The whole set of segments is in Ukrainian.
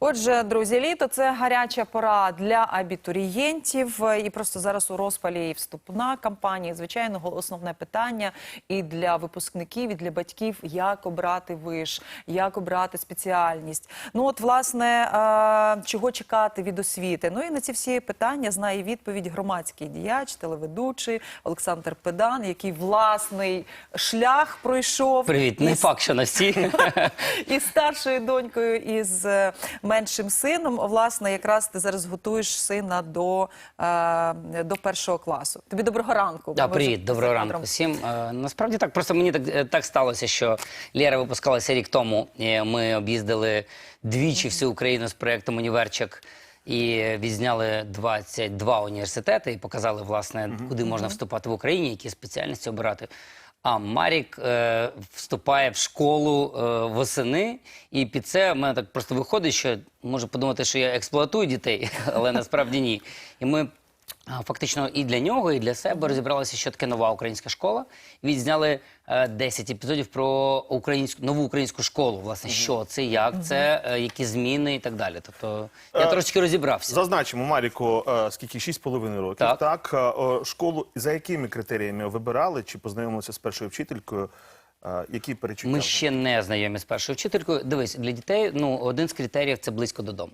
Отже, друзі, літо це гаряча пора для абітурієнтів. І просто зараз у розпалі і вступна кампанія. Звичайно, основне питання і для випускників, і для батьків, як обрати виш, як обрати спеціальність. Ну от, власне, е, чого чекати від освіти? Ну і на ці всі питання знає відповідь громадський діяч, телеведучий Олександр Педан, який власний шлях пройшов. Привіт, не факт, що на всі. із старшою донькою, і з е, меншим сином. Власне, якраз ти зараз готуєш сина до, е, до першого класу. Тобі доброго ранку. Да, привіт, доброго ранку всім. Е, Насправді так, просто мені так, е, так сталося, що Лєра випускалася рік тому. Ми об'їздили двічі всю Україну з проєктом Універчик. І відзняли 22 університети і показали, власне, куди можна вступати в Україні, які спеціальності обирати. А Марік е, вступає в школу е, восени, і під це в мене так просто виходить, що можу подумати, що я експлуатую дітей, але насправді ні. І ми Фактично і для нього, і для себе розібралися, що таке нова українська школа. Відзняли е, 10 епізодів про українську нову українську школу. Власне, що це, як це, е, які зміни і так далі. Тобто я Е, трошки розібрався. Зазначимо, Маріку, е, скільки 6,5 років. Так. Так. Е, школу за якими критеріями вибирали чи познайомилися з першою вчителькою? Е, Які перечуття? Ми ще не знайомі з першою вчителькою. Дивись, для дітей ну один з критеріїв це близько додому.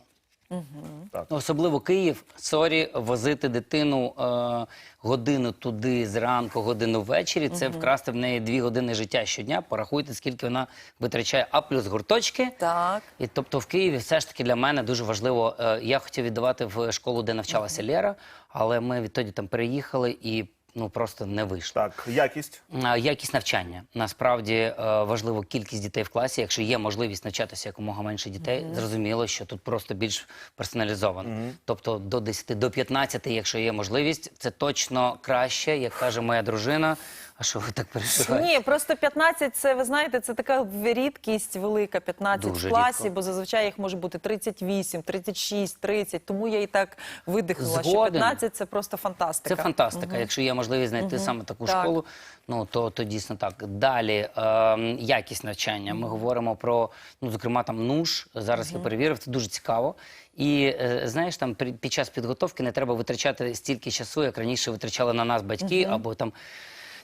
Так. Особливо Київ, сорі, возити дитину е, годину туди зранку, годину ввечері. Це вкрасти в неї дві години життя щодня. Порахуйте, скільки вона витрачає, а плюс гурточки. Так. І тобто в Києві все ж таки для мене дуже важливо. е, Я хотів віддавати в школу, де навчалася Лєра, але ми відтоді там переїхали і ну просто не вийшло. Так, якість. Якість навчання насправді е, важливо кількість дітей в класі. Якщо є можливість навчатися якомога менше дітей, зрозуміло, що тут просто більш персоналізовано. Тобто до 10, до 15, якщо є можливість, це точно краще, як каже моя дружина. А що ви так переживаєте? Ні, просто 15 це, ви знаєте, це така рідкість велика, 15 Дуже в класі, рідко. бо зазвичай їх може бути 38, 36, 30. Тому я і так видихнула, що Згоден. 15 це просто фантастика. Це фантастика. Якщо є можливість знайти саме таку Так. школу, ну то, то дійсно так. Далі ем, якість навчання. Ми говоримо про, ну зокрема, там НУШ. Зараз я перевірив, це дуже цікаво. І е, знаєш, там при- під час підготовки не треба витрачати стільки часу, як раніше витрачали на нас батьки, або там.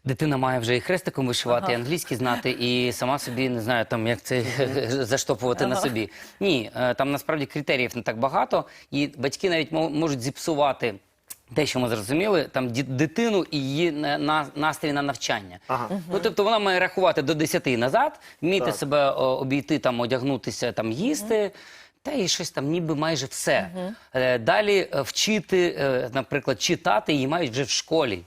Дитина має вже і хрестиком вишивати, і англійський знати, і сама собі не знаю, там як це заштопувати на собі. Ні, е, там насправді критеріїв не так багато, і батьки навіть мо- можуть зіпсувати. Те, що ми зрозуміли, там дитину і її на, на- настрій на навчання. Ага. Ну тобто вона має рахувати до 10 назад, вміти Так. себе обійти, там одягнутися, там їсти. Та і щось там, ніби майже все. Е, Далі е, вчити, е, наприклад, читати її мають вже в школі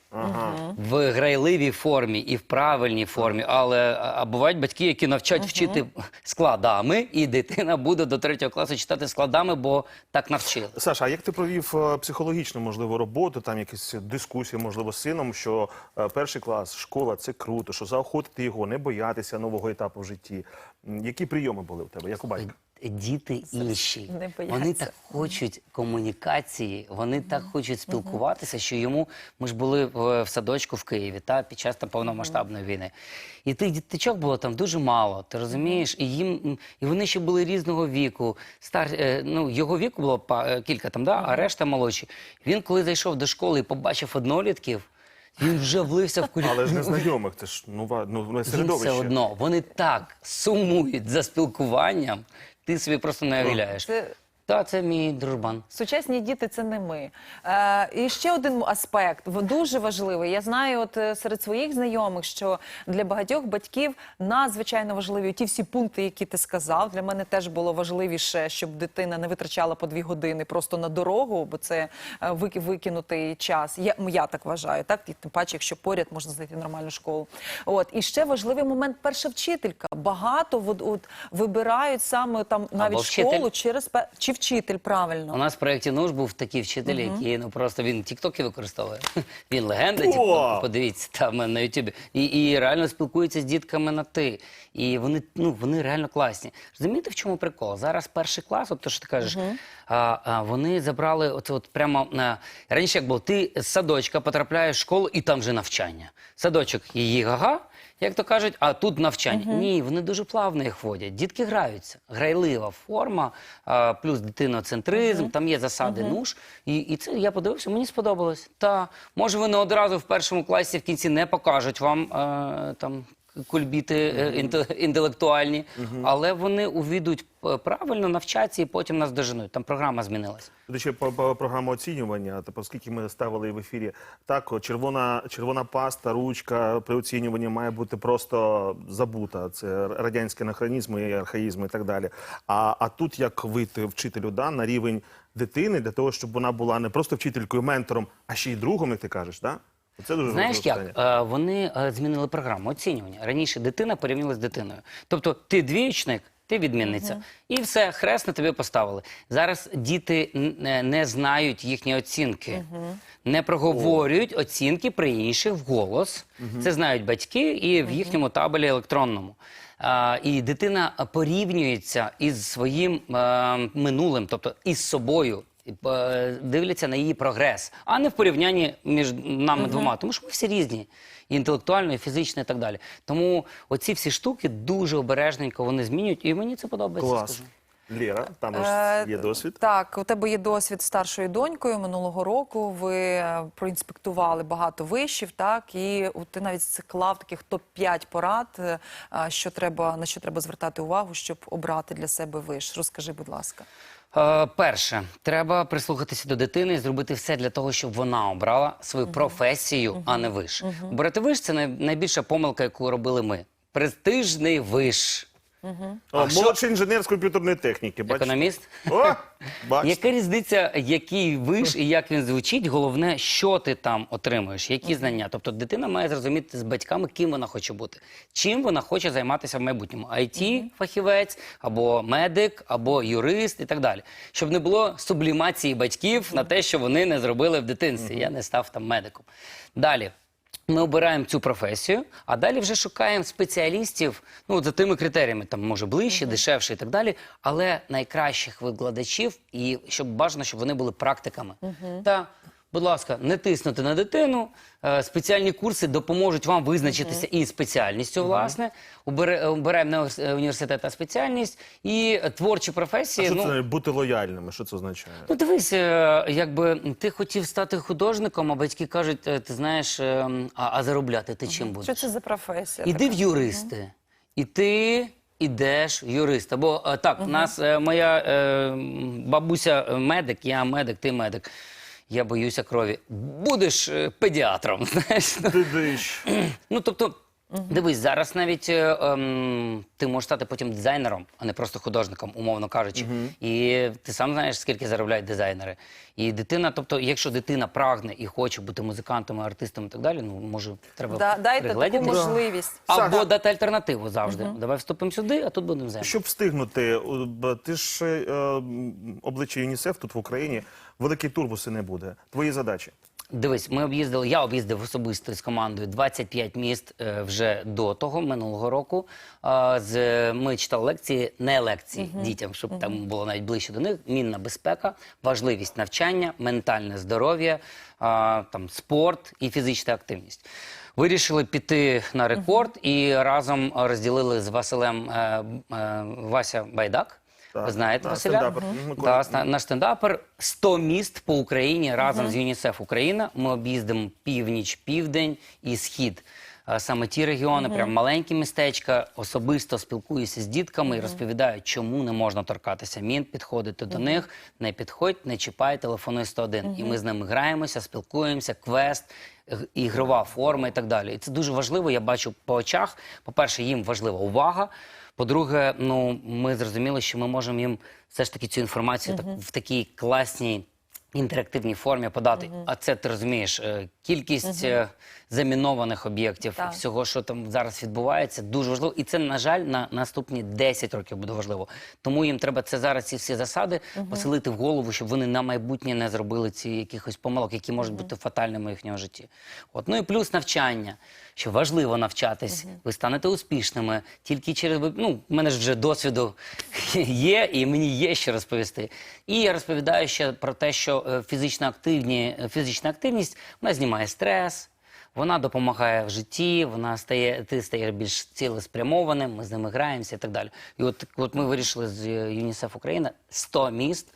в грайливій формі і в правильній формі. Але а, а бувають батьки, які навчать вчити складами, і дитина буде до третього класу читати складами, бо так навчили. Саша, а як ти провів е, психологічну, можливо, роботу, там якісь дискусії, можливо, з сином, що е, перший клас, школа це круто, що заохотити його, не боятися нового етапу в житті. М, Які прийоми були у тебе, як у батька? Діти інші. Вони так хочуть комунікації, вони так хочуть спілкуватися, що йому ми ж були в, садочку в Києві та під час там повномасштабної війни. І тих діточок було там дуже мало. Ти розумієш? І їм і вони ще були різного віку. Стар, е, ну його віку було па- е, кілька там, да, а решта молодші. Він коли зайшов до школи і побачив однолітків, він вже влився в кулі. Але ж незнайомих, це ж нова, ну, нове Їм все одно. Вони так сумують за спілкуванням. Ти собі просто не уявляєш. Це Та це мій дружбан. Сучасні діти це не ми. Е, і ще один аспект дуже важливий. Я знаю, от е, серед своїх знайомих, що для багатьох батьків надзвичайно важливі ті всі пункти, які ти сказав. Для мене теж було важливіше, щоб дитина не витрачала по дві години просто на дорогу, бо це е, викинутий час. Я, я так вважаю. Так і тим паче, якщо поряд можна знайти нормальну школу. От і ще важливий момент перша вчителька. Багато от, от, вибирають саме там навіть вчитель. школу через пе- чи вчитель правильно. У нас в проєкті НУШ був такий вчитель, який ну просто він тіктоки використовує. Він легенда, тіктоку, подивіться там на Ютубі. І, і реально спілкується з дітками на ти. І вони, ну, вони реально класні. Розумієте, в чому прикол? Зараз перший клас, от то, що ти кажеш, а, а, вони забрали оце от прямо а, раніше як було, ти з садочка потрапляєш в школу і там вже навчання. Садочок її гага. Як то кажуть, а тут навчання. Ні, вони дуже плавно їх водять. Дітки граються. Грайлива форма, а, плюс дитиноцентризм, там є засади нуж. І, і це я подивився, мені сподобалось. Та може вони одразу в першому класі в кінці не покажуть вам а, там. Кульбіти е, інтелектуальні, але вони увійдуть е, правильно, навчаться і потім нас доженуть. Там програма змінилась. До речі, по програму оцінювання, оскільки ми ставили в ефірі, так, червона, червона паста, ручка при оцінюванні має бути просто забута. Це радянські анахронізми і архаїзми і так далі. А, а тут як вийти вчителю да, на рівень дитини для того, щоб вона була не просто вчителькою, ментором, а ще й другом, як ти кажеш, да? Це дуже Знаєш як? Е, Вони е, змінили програму оцінювання. Раніше дитина порівнялась з дитиною. Тобто ти двієчник, ти відмінниця. І все, хрест на тобі поставили. Зараз діти не- не знають їхні оцінки. Не проговорюють оцінки при інших вголос. Це знають батьки і в їхньому табелі електронному. А, і дитина порівнюється із своїм е, минулим, тобто із собою. Е, Дивляться на її прогрес, а не в порівнянні між нами двома, тому що ми всі різні, і інтелектуально, і фізично, і так далі. Тому оці всі штуки дуже обережненько вони змінюють, і мені це подобається. Клас. скажу. Лєра, там Е, ж є досвід. Так, у тебе є досвід старшою донькою минулого року. Ви е, проінспектували багато вишів, так і ти навіть склав таких топ-5 порад, е, що треба на що треба звертати увагу, щоб обрати для себе виш. Розкажи, будь ласка. Е, перше, треба прислухатися до дитини і зробити все для того, щоб вона обрала свою професію, а не виш. Брати виш це най- найбільша помилка, яку робили ми. Престижний виш. О, молодший інженер з комп'ютерної техніки. Бачиш? Економіст. О, бачиш. Яка різниця, який виш і як він звучить? Головне, що ти там отримуєш, які знання. Тобто дитина має зрозуміти з батьками, ким вона хоче бути, чим вона хоче займатися в майбутньому. it фахівець або медик, або юрист і так далі. Щоб не було сублімації батьків на те, що вони не зробили в дитинстві. Я не став там медиком. Далі. Ми обираємо цю професію, а далі вже шукаємо спеціалістів ну, за тими критеріями, там може ближче, дешевше і так далі, але найкращих викладачів, і щоб бажано, щоб вони були практиками. Та, будь ласка, не тиснути на дитину. е, Спеціальні курси допоможуть вам визначитися і спеціальністю, власне. Обираємо не е, університет, спеціальність і е, творчі А що ну, це бути лояльними? Що це означає? Ну, дивись, е, якби ти хотів стати художником, а батьки кажуть, е, ти знаєш, е, а, а заробляти ти чим будеш? Що це за професія? Іди в юристи. І ти ідеш в юриста. Бо е, так, у нас е, моя е, бабуся е, медик, я медик, ти медик. Я боюся крові. Будеш е, педіатром. Знаєш? Ну, Ти диш. Ну, тобто, дивись, зараз навіть е, ем, ти можеш стати потім дизайнером, а не просто художником, умовно кажучи. І ти сам знаєш, скільки заробляють дизайнери. І дитина, тобто, якщо дитина прагне і хоче бути музикантом, артистом і так далі, ну може треба Да, дайте таку можливість. Або Саша. дати альтернативу завжди. Давай вступимо сюди, а тут будемо займатися. Щоб встигнути, о, б- ти ж е, м, обличчя ЮНІСЕФ тут в Україні, великий турбуси не буде. Твої задачі. Дивись, ми об'їздили. Я об'їздив особисто з командою 25 міст е, вже до того минулого року. З ми читали лекції, не лекції дітям, щоб там було навіть ближче до них. Мінна безпека, важливість навчання, ментальне здоров'я, там спорт і фізична активність. Вирішили піти на рекорд і разом розділили з Василем е, е, Вася Байдак. Так, Ви знаєте так, Василя? стендапер. Мгм. Так, ста- наш стендапер 100 міст по Україні разом з ЮНІСЕФ Україна. Ми об'їздимо північ, південь і схід. Саме ті регіони, прям маленькі містечка, особисто спілкуюся з дітками і розповідаю, чому не можна торкатися мін, підходити до них, не підходь, не чіпай, телефонуй 101. І ми з ними граємося, спілкуємося, квест, г- ігрова форма і так далі. І це дуже важливо. Я бачу по очах. По-перше, їм важлива увага. По-друге, ну ми зрозуміли, що ми можемо їм все ж таки цю інформацію так, в такій класній інтерактивній формі подати. А це ти розумієш, е, кількість е, замінованих об'єктів, Так. всього, що там зараз відбувається, дуже важливо. І це, на жаль, на наступні 10 років буде важливо. Тому їм треба це зараз ці всі засади поселити в голову, щоб вони на майбутнє не зробили ці якихось помилок, які можуть бути фатальними в їхньому житті. От ну і плюс навчання. Що важливо навчатись, ви станете успішними тільки через ну, в мене ж вже досвіду є, і мені є що розповісти. І я розповідаю ще про те, що фізична, активні, е, фізична активність вона знімає стрес, вона допомагає в житті, вона стає, ти стаєш більш цілеспрямованим, ми з ними граємося і так далі. І от, от ми вирішили з е, ЮНІСЕФ Україна 100 міст.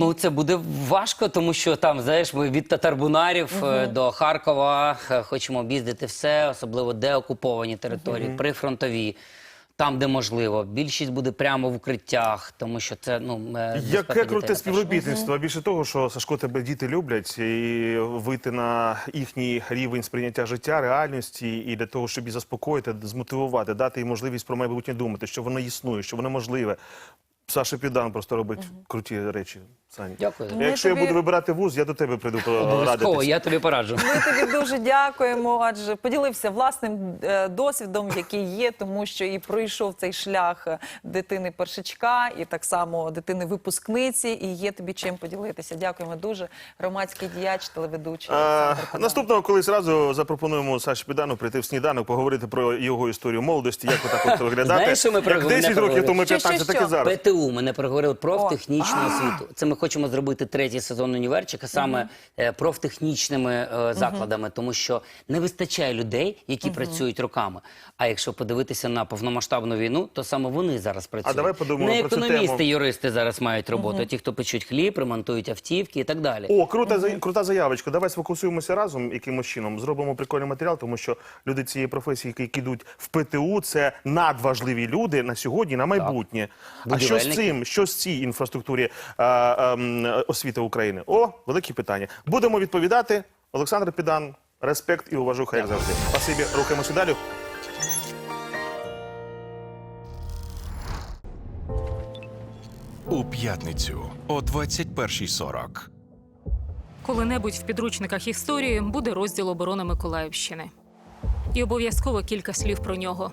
Ну, це буде важко, тому що там, знаєш, ми від татарбунарів е, до Харкова е, хочемо об'їздити все, особливо деокуповані території, прифронтові, там, де можливо. Більшість буде прямо в укриттях, тому що це ну е, Яке круте співробітництво. Більше того, що Сашко тебе діти люблять, і вийти на їхній рівень сприйняття життя, реальності, і для того, щоб їх заспокоїти, змотивувати, дати їм можливість про майбутнє думати, що воно існує, що воно можливе. Саша Підан просто робить круті речі. Сані. Дякую. Ми Якщо тобі- я буду вибирати вуз, я до тебе прийду порадитись. я тобі пораджу. Ми тобі дуже дякуємо, адже поділився власним е, досвідом, який є, тому що і пройшов цей шлях е, дитини першачка, і так само дитини випускниці. І є тобі чим поділитися. Дякуємо дуже. Громадський діяч, телеведучий. А, наступного колись разу запропонуємо Саші Підану прийти в сніданок, поговорити про його історію молодості, як отак от виглядати. Знаєш, що ми про- як 10 років тому, Що, що, 15, так і зараз. ПТУ ми не проговорили профтехнічну освіту. Це ми хочемо зробити третій сезон універчика саме е, профтехнічними е, закладами, тому що не вистачає людей, які працюють руками. А якщо подивитися на повномасштабну війну, то саме вони зараз працюють. давай подумаємо не про цю економісти, тему. юристи зараз мають роботу, а ті, хто печуть хліб, ремонтують автівки і так далі. О, крута, за- крута заявочка. Давай сфокусуємося разом якимось чином. Зробимо прикольний матеріал, тому що люди цієї професії, які, які йдуть в ПТУ, це надважливі люди на сьогодні, на майбутнє. А що з Будівельники. цим? Що з цій інфраструктурі а, освіти України? О, великі питання. Будемо відповідати. Олександр Підан, респект і уважуха, як завжди. Спасибі, рухаємося далі. У п'ятницю о 21.40. Коли-небудь в підручниках історії буде розділ оборони Миколаївщини. І обов'язково кілька слів про нього.